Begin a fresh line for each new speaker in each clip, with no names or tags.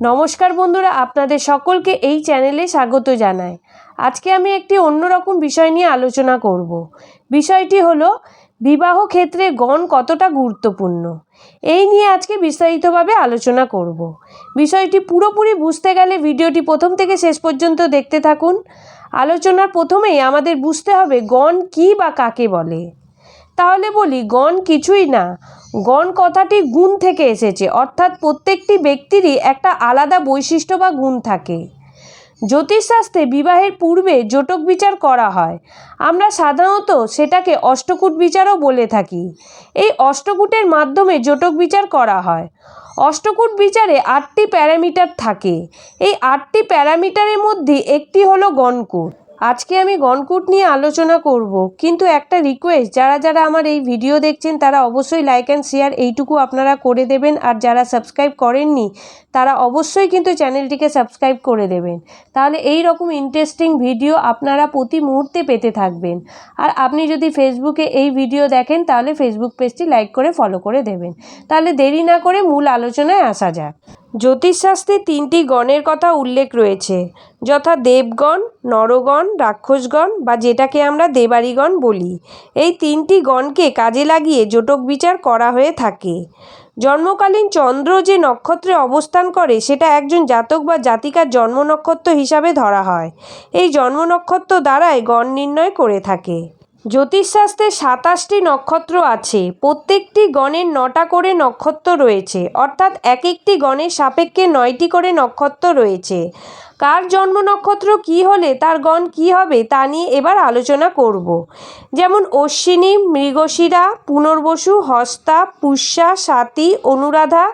নমস্কার বন্ধুরা, আপনাদের সকলকে এই চ্যানেলে স্বাগত জানাই। আজকে আমি একটি অন্যরকম বিষয় নিয়ে আলোচনা করব। বিষয়টি হলো, বিবাহ ক্ষেত্রে গণ কতটা গুরুত্বপূর্ণ? এই নিয়ে আজকে বিস্তারিতভাবে আলোচনা করব। বিষয়টি পুরোপুরি বুঝতে গেলে ভিডিওটি প্রথম থেকে শেষ পর্যন্ত দেখতে থাকুন। আলোচনার প্রথমেই আমাদের বুঝতে হবে গণ কী বা কাকে বলে। তাহলে বলি, গণ কিছুই না। গণ কথাটি গুণ থেকে এসেছে, অর্থাৎ প্রত্যেকটি ব্যক্তিরই একটা আলাদা বৈশিষ্ট্য বা গুণ থাকে। জ্যোতিষশাস্ত্রে বিবাহের পূর্বে জটক বিচার করা হয়। আমরা সাধারণত সেটাকে অষ্টকূট বিচারও বলে থাকি। এই অষ্টকূটের মাধ্যমে জটক বিচার করা হয়। অষ্টকূট বিচারে আটটি প্যারামিটার থাকে। এই আটটি প্যারামিটারের মধ্যে একটি হলো গণকূট। আজকে আমি গণকূট নিয়ে আলোচনা করব। কিন্তু একটা রিকোয়েস্ট যারা যারা আমার এই ভিডিও দেখছেন, তারা অবশ্যই লাইক অ্যান্ড শেয়ার এইটুকু আপনারা করে দেবেন। আর যারা সাবস্ক্রাইব করেননি, তারা অবশ্যই কিন্তু চ্যানেলটিকে সাবস্ক্রাইব করে দেবেন। তাহলে এই রকম ইন্টারেস্টিং ভিডিও আপনারা প্রতি মুহূর্তে পেতে থাকবেন। আর আপনি যদি ফেসবুকে এই ভিডিও দেখেন, তাহলে ফেসবুক পেজটি লাইক করে ফলো করে দেবেন। তাহলে দেরি না করে মূল আলোচনায় আসা যাক। জ্যোতিষশাস্ত্রে তিনটি গণের কথা উল্লেখ রয়েছে, যথা দেবগণ, নরগণ, রাক্ষসগণ বা যেটাকে আমরা দেবাড়িগণ বলি। এই তিনটি গণকে কাজে লাগিয়ে জটক বিচার করা হয়ে থাকে। জন্মকালীন চন্দ্র যে নক্ষত্রে অবস্থান করে, সেটা একজন জাতক বা জাতিকার জন্ম নক্ষত্র হিসাবে ধরা হয়। এই জন্ম নক্ষত্র দ্বারাই গণ নির্ণয় করে থাকে। জ্যোতিষশাস্ত্রে সাতাশটি নক্ষত্র আছে। প্রত্যেকটি গণের নটা করে নক্ষত্র রয়েছে। অর্থাৎ এক একটি গণের সাপেক্ষে নয়টি করে নক্ষত্র রয়েছে। কার জন্ম নক্ষত্র কী হলে, তার গণ কী হবে, তা নিয়ে এবার আলোচনা করব। যেমন অশ্বিনী, মৃগশিরা, পুনর্বসু, হস্তা, পুষ্যা, সাতী, অনুরাধা,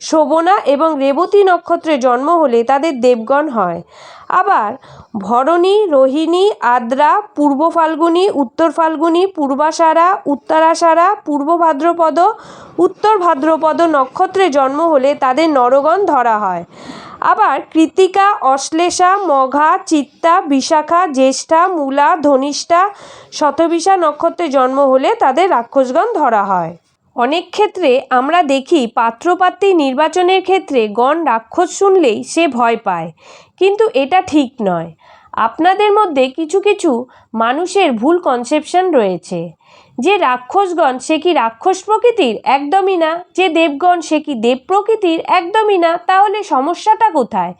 শোভনা এবং রেবতী নক্ষত্রে জন্ম হলে তাদের দেবগণ হয়। আবার ভরণী, রোহিণী, আদ্রা, পূর্ব ফাল্গুনী, উত্তর ফাল্গুনী পূর্বাষাঢ়া উত্তরাষাঢ়া পূর্ব ভাদ্রপদ, উত্তর ভাদ্রপদ নক্ষত্রে জন্ম হলে তাদের নরগণ ধরা হয়। আবার কৃতিকা অশ্লেষা, মঘা, চিত্তা, বিশাখা, জ্যেষ্ঠা, মূলা, ধনিষ্ঠা, শতবিশা নক্ষত্রে জন্ম হলে তাদের রাক্ষসগণ ধরা হয়। অনেক ক্ষেত্রে আমরা দেখি পাত্রপাত্রী নির্বাচনের ক্ষেত্রে গণ রাক্ষস শুনলেই সে ভয় পায়, কিন্তু এটা ঠিক নয়। আপনাদের মধ্যে কিছু কিছু মানুষের ভুল কনসেপশন রয়েছে। যে রাক্ষসগণ সে কি রাক্ষস প্রকৃতির? একদমই না। যে দেবগণ সে কি দেব প্রকৃতির? একদমই না। তাহলে সমস্যাটা কোথায়?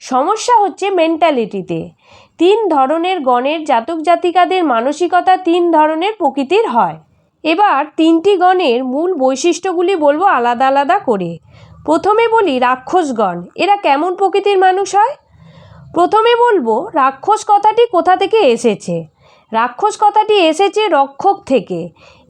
সমস্যা হচ্ছে মেন্টালিটিতে তিন ধরনের গণের জাতক জাতিকাদের মানসিকতা তিন ধরনের প্রকৃতির হয়। এবার তিনটি গণের মূল বৈশিষ্ট্যগুলি বলব আলাদা আলাদা করে। প্রথমে বলি রাক্ষসগণ। এরা কেমন প্রকৃতির মানুষ হয়? প্রথমে বলব রাক্ষস কথাটি কোথা থেকে এসেছে? রাক্ষস কথাটি এসেছে রক্ষক থেকে।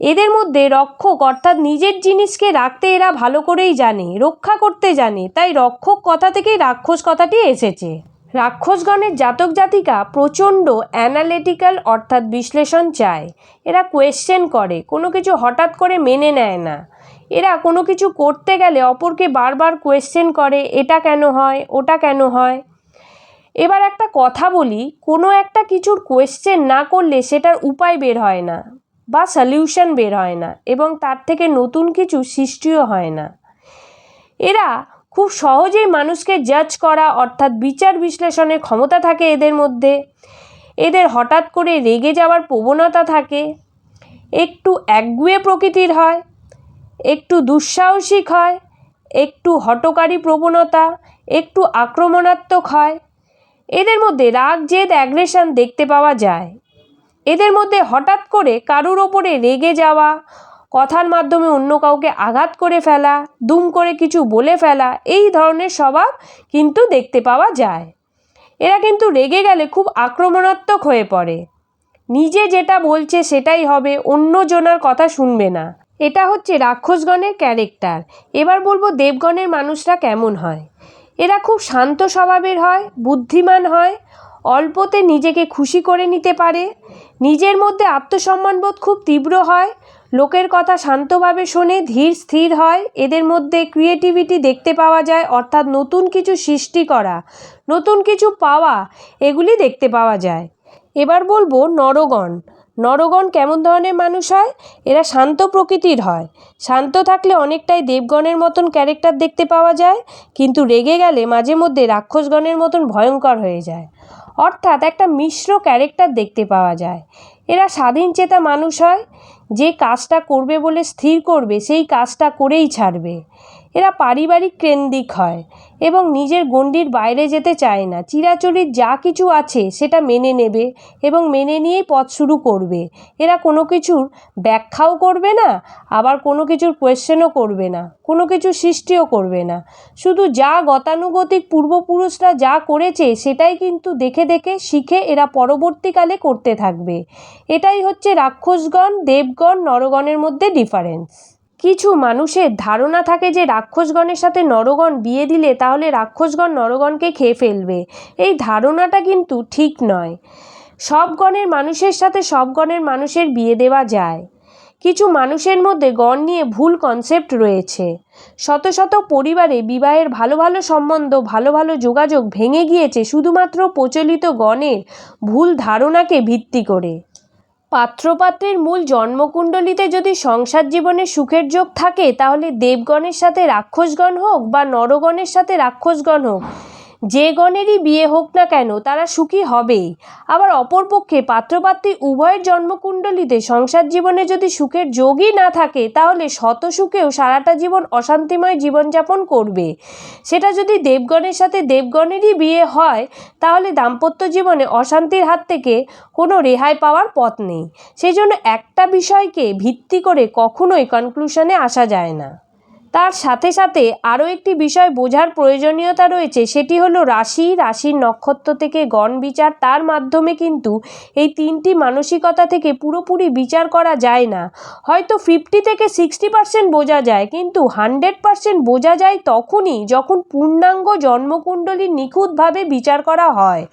এদের মধ্যে রক্ষক অর্থাৎ নিজের জিনিসকে রাখতে এরা ভালো করেই জানে, রক্ষা করতে জানে, তাই রক্ষক কথা থেকেই রাক্ষস কথাটি এসেছে। রাক্ষসগণের জাতক জাতিকা প্রচণ্ড অ্যানালিটিক্যাল অর্থাৎ বিশ্লেষণ চায়। এরা কোয়েশ্চেন করে, কোনো কিছু হঠাৎ করে মেনে নেয় না। এরা কোনো কিছু করতে গেলে অপরকে বারবার কোয়েশ্চেন করে, এটা কেন হয়? ওটা কেন হয়? এবার একটা কথা বলি, কোনো একটা কিছুর কোয়েশ্চেন না করলে সেটার উপায় বের হয় না বা সলিউশন বের হয় না এবং তার থেকে নতুন কিছু সৃষ্টিও হয় না। এরা খুব সহজেই মানুষকে জাজ করা অর্থাৎ বিচার বিশ্লেষণের ক্ষমতা থাকে এদের মধ্যে। এদের হঠাৎ করে রেগে যাওয়ার প্রবণতা থাকে। একটু একগুয়ে প্রকৃতির হয়, একটু দুঃসাহসিক হয়, একটু হটকারী প্রবণতা, একটু আক্রমণাত্মক হয় এদের মধ্যে রাগ, জেদ অ্যাগ্রেশন দেখতে পাওয়া যায়। এদের মধ্যে হঠাৎ করে কারুর ওপরে রেগে যাওয়া, কথার মাধ্যমে অন্য কাউকে আঘাত করে ফেলা, দুম করে কিছু বলে ফেলা, এই ধরনের স্বভাব কিন্তু দেখতে পাওয়া যায়। এরা কিন্তু রেগে গেলে খুব আক্রমণাত্মক হয়ে পড়ে। নিজে যেটা বলছে সেটাই হবে অন্য জনার কথা শুনবে না। এটা হচ্ছে রাক্ষসগণের ক্যারেক্টার এবার বলব দেবগণের মানুষরা কেমন হয়। এরা খুব শান্ত স্বভাবের হয়, বুদ্ধিমান হয়, অল্পতে নিজেকে খুশি করে নিতে পারে। নিজের মধ্যে আত্মসম্মানবোধ খুব তীব্র হয়, লোকের কথা শান্তভাবে শোনে, ধীর স্থির হয়, এদের মধ্যে ক্রিয়েটিভিটি দেখতে পাওয়া যায়, অর্থাৎ নতুন কিছু সৃষ্টি করা, নতুন কিছু পাওয়া, এগুলি দেখতে পাওয়া যায়। এবার বলব নরগণ। নরগণ কেমন ধরনের মানুষ হয়? এরা শান্ত প্রকৃতির হয়। শান্ত থাকলে অনেকটাই দেবগণের মতন ক্যারেক্টার দেখতে পাওয়া যায়, কিন্তু রেগে গেলে মাঝে মধ্যে রাক্ষসগণের মতন ভয়ঙ্কর হয়ে যায়। অর্থাৎ একটা মিশ্র ক্যারেক্টার দেখতে পাওয়া যায়। এরা স্বাধীন চেতা মানুষ হয়, যে কাজটা করবে বলে স্থির করবে, সেই কাজটা করেই ছাড়বে। এরা পারিবারিক কেন্দ্রিক হয় এবং নিজের গণ্ডির বাইরে যেতে চায় না। চিরাচরিত যা কিছু আছে সেটা মেনে নেবে এবং মেনে নিয়েই পথ শুরু করবে। এরা কোনো কিছুর ব্যাখ্যাও করবে না, আবার কোনো কিছুর কোয়েশ্চেনও করবে না, কোনো কিছু সৃষ্টিও করবে না। শুধু যা গতানুগতিক পূর্বপুরুষরা যা করেছে সেটাই কিন্তু দেখে দেখে শিখে এরা পরবর্তীকালে করতে থাকবে। এটাই হচ্ছে রাক্ষসগণ, দেবগণ, নরগণের মধ্যে ডিফারেন্স কিছু মানুষের ধারণা থাকে যে রাক্ষসগণের সাথে নরগণ বিয়ে দিলে তাহলে রাক্ষসগণ নরগণকে খেয়ে ফেলবে। এই ধারণাটা কিন্তু ঠিক নয়। সব গণের মানুষের সাথে সব গণের মানুষের বিয়ে দেওয়া যায়। কিছু মানুষের মধ্যে গণ নিয়ে ভুল কনসেপ্ট রয়েছে। শত শত পরিবারে বিবাহের ভালো ভালো সম্বন্ধ, ভালো ভালো যোগাযোগ ভেঙে গিয়েছে শুধুমাত্র প্রচলিত গণের ভুল ধারণাকে ভিত্তি করে। পাত্রপাত্রের মূল জন্মকুণ্ডলিতে যদি সংসার জীবনে সুখের যোগ থাকে, তাহলে দেবগণের সাথে রাক্ষসগণ হোক বা নরগণের সাথে রাক্ষসগণ হোক যে গণেরই বিয়ে হোক না কেন তারা সুখী হবেই। আবার অপরপক্ষে পাত্রপাত্রী উভয়ের জন্মকুণ্ডলিতে সংসার জীবনে যদি সুখের যোগই না থাকে, তাহলে শত সুখেও সারাটা জীবন অশান্তিময় জীবনযাপন করবে। সেটা যদি দেবগণের সাথে দেবগণেরই বিয়ে হয়, তাহলে দাম্পত্য জীবনে অশান্তির হাত থেকে কোনো রেহাই পাওয়ার পথ নেই। সেই জন্য একটা বিষয়কে ভিত্তি করে কখনোই কনক্লুশনে আসা যায় না। তার সাথে সাথে আরও একটি বিষয় বোঝার প্রয়োজনীয়তা রয়েছে, সেটি হলো রাশি, রাশির নক্ষত্র থেকে গণ বিচার। তার মাধ্যমে কিন্তু এই তিনটি মানসিকতা থেকে পুরোপুরি বিচার করা যায় না। হয়তো ফিফটি থেকে সিক্সটি পার্সেন্ট বোঝা যায়, কিন্তু হান্ড্রেড পার্সেন্ট বোঝা যায় তখনই যখন পূর্ণাঙ্গ জন্মকুণ্ডলী নিখুঁতভাবে বিচার করা হয়।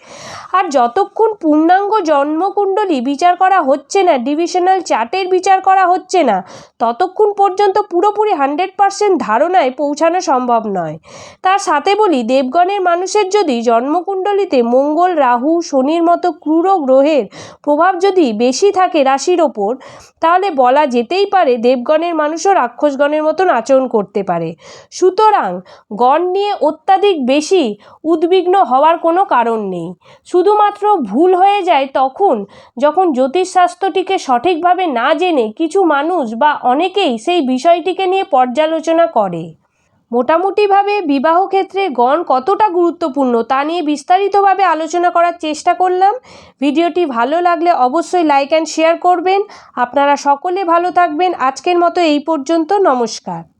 আর যতক্ষণ পূর্ণাঙ্গ জন্মকুণ্ডলী বিচার করা হচ্ছে না ডিভিশনাল চার্টের বিচার করা হচ্ছে না, ততক্ষণ পর্যন্ত পুরোপুরি হান্ড্রেড পার্সেন্ট ধারণায় পৌঁছানো সম্ভব নয়। তার সাথে বলি, দেবগণের মানুষের যদি জন্মকুণ্ডলিতে মঙ্গল, রাহু, শনির মতো ক্রূর গ্রহের প্রভাব যদি বেশি থাকে রাশির ওপর, তাহলে বলা যেতেই পারে দেবগণের মানুষও রাক্ষসগণের মতন আচরণ করতে পারে। সুতরাং গণ নিয়ে অত্যাধিক বেশি উদ্বিগ্ন হওয়ার কোনো কারণ নেই। শুধুমাত্র ভুল হয়ে যায় তখন যখন জ্যোতিষশাস্ত্রটিকে সঠিকভাবে না জেনে কিছু মানুষ বা অনেকেই সেই বিষয়টিকে নিয়ে পর্যালোচনা করে। মোটামুটিভাবে বিবাহ ক্ষেত্রে গণ কতটা গুরুত্বপূর্ণ তা নিয়ে বিস্তারিতভাবে আলোচনা করার চেষ্টা করলাম। ভিডিওটি ভালো লাগলে অবশ্যই লাইক অ্যান্ড শেয়ার করবেন। আপনারা সকলে ভালো থাকবেন। আজকের মতো এই পর্যন্ত। নমস্কার।